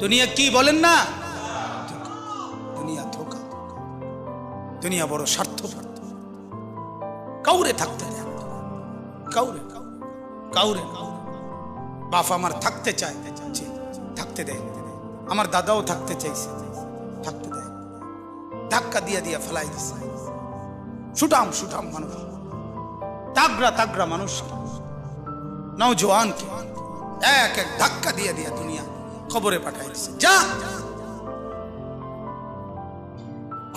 দুনিয়া কি বলেন না? দুনিয়া ধোকা দুনিয়া বড় স্বার্থ স্বার্থ কাউরে থাকতে কাউরে কাউরে বাপ আমার থাকতে জি, থাকতে দেয়। আমার দাদাও থাকতে চাইছে থাকতে দেয়। ধাক্কা দিয়া দিয়া ফেলাই দিছে। সুটাম সুটাম মানুষ। তাগড়া তাগড়া মানুষ। নওজোয়ানকে এক এক ধাক্কা দিয়ে দিয়া দুনিয়া খবরে পাঠাই দিছে যা।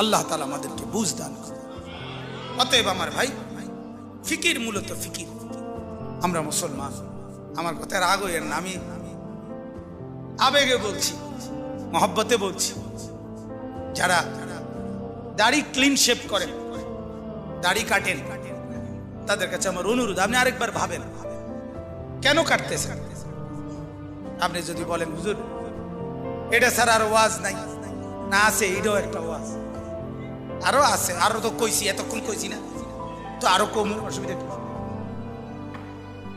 আল্লাহ তালা আমাদেরকে বুঝ দান অতএব আমার ভাই, ফিকির মূলত ফিকির। আমরা মুসলমান। আমার কথা রাগ হইয়ের না আবেগে বলছি, মহব্বতে বলছি, যারা দাড়ি ক্লিন শেপ করেন দাড়ি কাটেন, তাদের কাছে আমার অনুরোধ, আপনি আরেকবার ভাবেন। কেন কাটতেছেন? আপনি যদি বলেন, হুজুর, এটা ছাড়া আর ওয়াজ নাই। না আছে, এটাও একটা ওয়াজ। আরও আছে, আরও তো কইছি, এতক্ষণ কইছি না। তো আরও কম, অসুবিধা?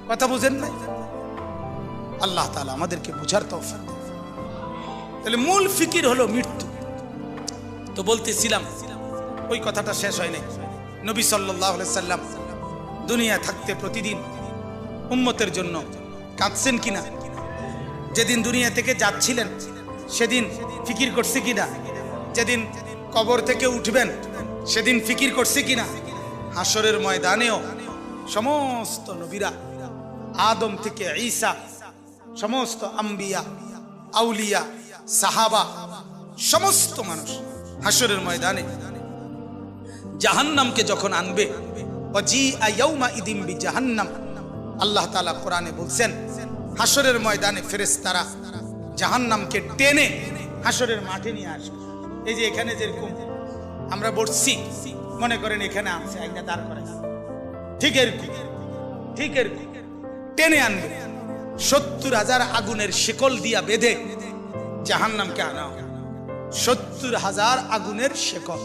কথা বুঝেন না আল্লাহ তাআলা আমাদেরকে বুঝার দেন। তাহলে মূল ফিকির হলো মৃত্যু। তো বলতেছিলাম, ওই কথাটা শেষ হয় নাই। নবী আলাইহি সাল্লাম দুনিয়া থাকতে প্রতিদিন উম্মতের জন্য কাঁদছেন কিনা? যেদিন দুনিয়া থেকে যাচ্ছিলেন, সেদিন ফিকির করছে কিনা? যেদিন কবর থেকে উঠবেন, সেদিন ফিকির করছে কিনা? হাসরের ময়দানেও সমস্ত নবীরা, আদম থেকে ঈসা, সমস্ত আম্বিয়া, আউলিয়া, সাহাবা, সমস্ত মানুষ হাসরের ময়দানে। জাহান্নামকে যখন আনবে জাহান্নাম আল্লাহ তাআলা কোরআনে বলছেন হাসরের ময়দানে ফেরেশতারা জাহান্নামকে টেনে হাসরের মাঠে নিয়ে আসবে এই যে এখানে যেরকম আমরা বসছি, মনে করেন এখানে আনছে একটা দাঁড় করে ঠিক এরকম ঠিক এরকম। টেনে আনবে, সত্তর হাজার আগুনের শিকল দিয়া বেঁধে জাহান্নামকে আনা সত্তর হাজার আগুনের শিকল।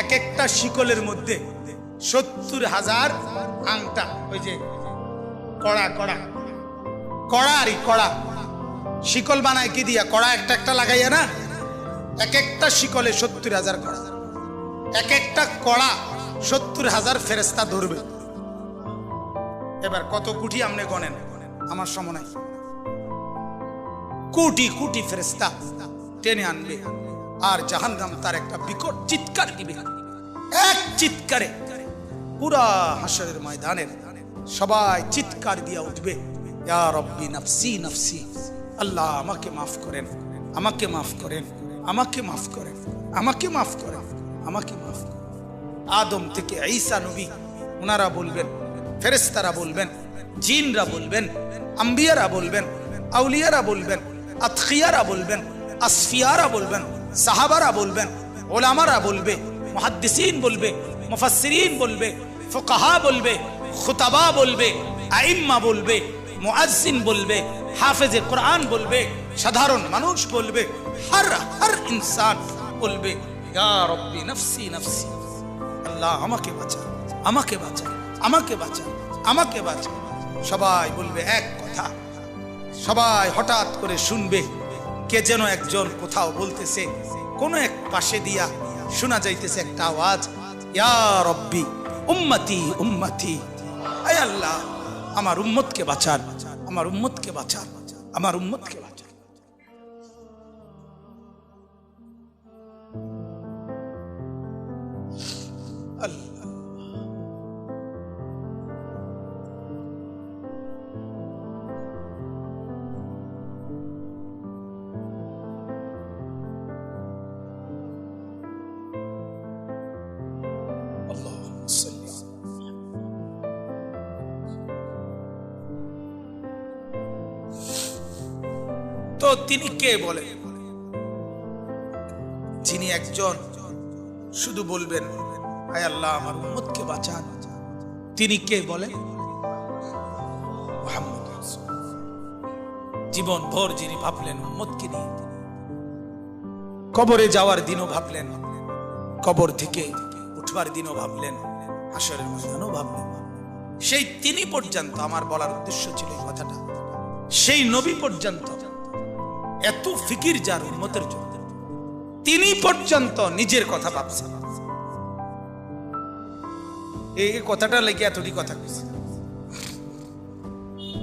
এক একটা শিকলের মধ্যে সত্তর হাজার আংটা, ওই যে কড়া কড়া। কড়া আরই কড়া। শিকল বানায় কি দিয়া? কড়া একটা একটা লাগাইয়া না, এক একটা শিকলে সত্তর হাজার কড়া। এক একটা কড়া সত্তর হাজার ফেরেস্তা ধরবে। এবার কত কুটি আমনে গনেন আমার সময় কোটি কোটি ফেরেস্তা টেনে আনবে। আর জাহান্নাম তার একটা বিকট চিৎকার দিবে। এক চিৎকারে পুরা হাসরের ময়দানের সবাই চিৎকার দিয়া উঠবে। রব্বি নফসি নফসি। আল্লাহ, আমাকে মাফ করেন। আমাকে মাফ করেন। আমাকে মাফ করেন। আমাকে মাফ করেন। আমাকে মাফ করেন। আদম থেকে ঈসা নবী ওনারা বলবেন ফেরেস্তারা বলবেন, জিনরা বলবেন, আম্বিয়ারা বলবেন, আউলিয়ারা বলবেন, আতখিয়ারা বলবেন, আসফিয়ারা বলবেন, সাহাবারা বলবেন, ওলামারা বলবে, মুহাদ্দিসিন বলবে, মুফাসসিরিন বলবে, ফুকাহা বলবে, খুতাবা বলবে, আইম্মা বলবে মুআজ্জিন বলবে হাফেজে কোরআন বলবে, সাধারণ মানুষ বলবে, হর হর ইনসান বলবে, ইয়া রব্বি নফসি নফসি। আল্লাহ আমাকে বাঁচা আমাকে বাঁচা আমাকে বাঁচা আমাকে বাঁচা। সবাই বলবে এক কথা, সবাই হঠাৎ করে শুনবে, কে যেন একজন কোথাও বলতেছে, কোন এক পাশে দিয়া শোনা যাইতেছে একটা আওয়াজ, ইয়া রব্বি, উম্মতি উম্মতি। আয় আল্লাহ। আমার উম্মতকে বাঁচান। আমার উম্মতকে বাঁচান। আমার উম্মতকে বাঁচান। তো তিনি কে বলে? যিনি একজন শুধু বলবেন, হায় আল্লাহ, আমার উম্মতকে বাঁচান। তিনি কে মুহাম্মদ জীবন ভর যিনি ভাবলেন উম্মতকে নিয়ে কবরে যাওয়ার দিনও ভাবলেন, কবর থেকে উঠবার দিনও ভাবলেন হাসরের ময়দানও ভাবলেন। সেই তিনি পর্যন্ত, আমার বলার উদ্দেশ্য ছিল এই কথাটা, সেই নবী পর্যন্ত এত ফিকির যার উন্মতের জন্য। তিনি পর্যন্ত নিজের কথা ভাবছেন এই কথাটা লেগে এতটি কথা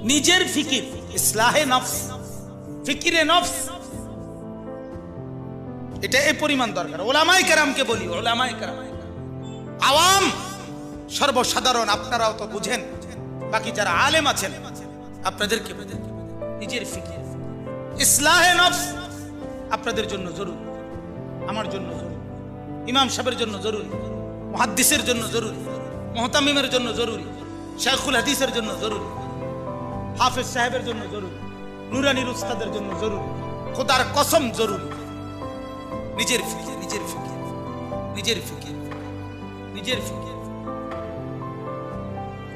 নিজের ফিকির, ইসলাহে নফস, ফিকিরে নফস। এটা এই পরিমাণ দরকার। ওলামাই কেরামকে বলি ওলামাই কেরাম। আওয়াম সর্বসাধারণ, আপনারাও তো বুঝেন। বাকি যারা আলেম আছেন, আপনাদেরকে নিজের ফিকির। ইসলাহে নফস আপনাদের জন্য জরুরি, আমার জন্য জরুরি, ইমাম সাহেবের জন্য জরুরি, মুহাদ্দিসের জন্য জরুরি, মোহতামিমের জন্য জরুরি শেখুল হাদিসের জন্য জরুরি, হাফেজ সাহেবের জন্য জরুরি, নুরানির উস্তাদের জন্য জরুরি, খোদার কসম জরুরি। নিজের ফিকির নিজের ফিকির নিজের ফিকির নিজের ফিকির।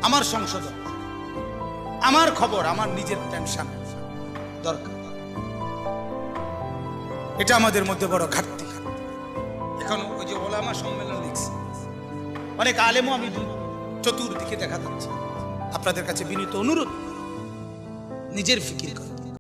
আমার সংশোধন, আমার খবর, আমার নিজের টেনশন দরকার। এটা আমাদের মধ্যে বড় ঘাটতি। এখন ওই যে ওলামা সম্মেলন দেখছি। অনেক আলেমও আমি চতুর্দিকে দেখা যাচ্ছে। আপনাদের কাছে বিনীত অনুরোধ, নিজের ফিকির করেন।